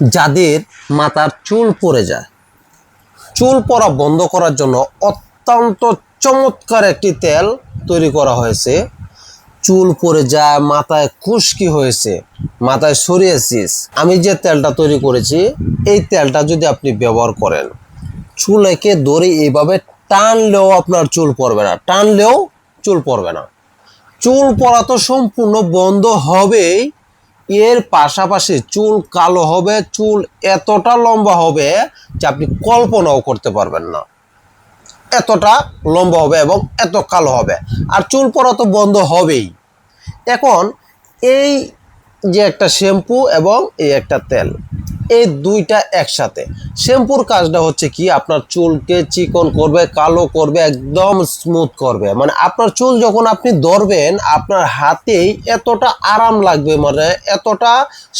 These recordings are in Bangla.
যাদের মাথার চুল পড়ে যায়। চুল পড়া বন্ধ করার জন্য অত্যন্ত চমৎকার একটি তেল তৈরি করা হয়েছে। চুল পড়ে যায়, মাথায় খুশকি হয়েছে, মাথায় সরিয়েছিস আমি যে তেলটা তৈরি করেছি, এই তেলটা যদি আপনি ব্যবহার করেন চুলেকে দড়ি এইভাবে টানলেও আপনার চুল পড়বে না। টানলেও চুল পড়বে না। চুল পড়া তো সম্পূর্ণ বন্ধ হবেই। এর পাশাপাশি চুল কালো হবে, চুল এতটা লম্বা হবে যে আপনি কল্পনাও করতে পারবেন না। এতটা লম্বা হবে এবং এত কালো হবে। আর চুল পরা তো বন্ধ হবেই। এখন এই যে একটা শ্যাম্পু এবং এই একটা তেল এই দুইটা একসাথে। শ্যাম্পুর কাজটা হচ্ছে কি, আপনার চুলকে চিকন করবে, কালো করবে, একদম স্মুথ করবে। মানে আপনার চুল যখন আপনি ধরবেন, আপনার হাতেই এতটা আরাম লাগবে মানে এতটা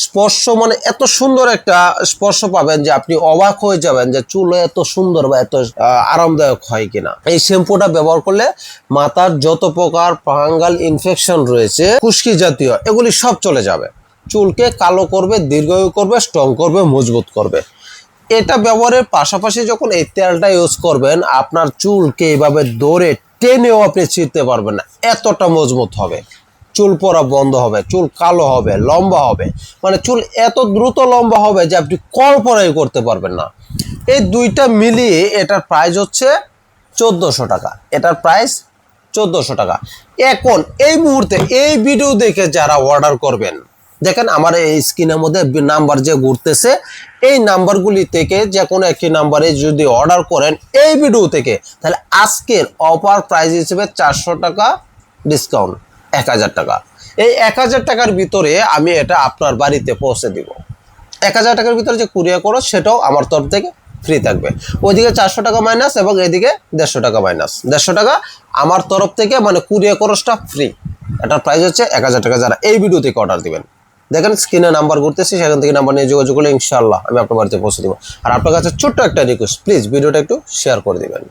স্পর্শ মানে এত সুন্দর একটা স্পর্শ পাবেন যে আপনি অবাক হয়ে যাবেন যে চুল এত সুন্দর বা এত আরামদায়ক হয় কিনা। এই শ্যাম্পুটা ব্যবহার করলে মাথার যত প্রকার ফাঙ্গাল ইনফেকশন রয়েছে, খুশকি জাতীয়, এগুলি সব চলে যাবে। চুলকে কালো করবে, দীর্ঘায়ু করবে, স্ট্রং করবে, মজবুত করবে। এটা ব্যবহারের পাশাপাশি যখন এই তেলটা ইউজ করবেন, আপনার চুলকে এইভাবে দৌড়ে টেনেও আপনি ছিঁড়তে পারবেন না। এতটা মজবুত হবে। চুল পরা বন্ধ হবে, চুল কালো হবে, লম্বা হবে। মানে চুল এত দ্রুত লম্বা হবে যে আপনি কল্পনাই করতে পারবেন না। এই দুইটা মিলিয়ে এটার প্রাইস হচ্ছে চোদ্দোশো টাকা। এটার প্রাইস চোদ্দোশো টাকা। এখন এই মুহূর্তে এই ভিডিও দেখে যারা অর্ডার করবেন দেখেন আমার এই স্ক্রিনের মধ্যে নাম্বার যে ঘুরতেছে, এই নাম্বারগুলি থেকে যে কোনো একটি নাম্বারে যদি অর্ডার করেন এই ভিডিও থেকে, তাহলে আজকের অফার প্রাইস হিসেবে চারশো টাকা ডিসকাউন্ট এক হাজার টাকা। এই এক হাজার টাকার ভিতরে আমি এটা আপনার বাড়িতে পৌঁছে দিব। এক হাজার টাকার ভিতরে যে কুরিয়ার করো, সেটাও আমার তরফ থেকে ফ্রি থাকবে। ওইদিকে চারশো টাকা মাইনাস এবং এদিকে দেড়শো টাকা মাইনাস দেড়শো টাকা আমার তরফ থেকে মানে কুরিয়ার খরচটা ফ্রি এটার প্রাইস হচ্ছে এক হাজার টাকা যারা এই ভিডিও থেকে অর্ডার দিবেন। দেখেন স্ক্রিনে নাম্বার ঘুরতেছি, সেখান থেকে নাম্বার নিয়ে যোগাযোগ করলে ইনশাল্লাহ আমি আপনার বাড়িতে পৌঁছে দেবো। আর আপনার কাছে ছোট্ট একটা রিকোয়েস্ট প্লিজ ভিডিওটা একটু শেয়ার করে দিবেন।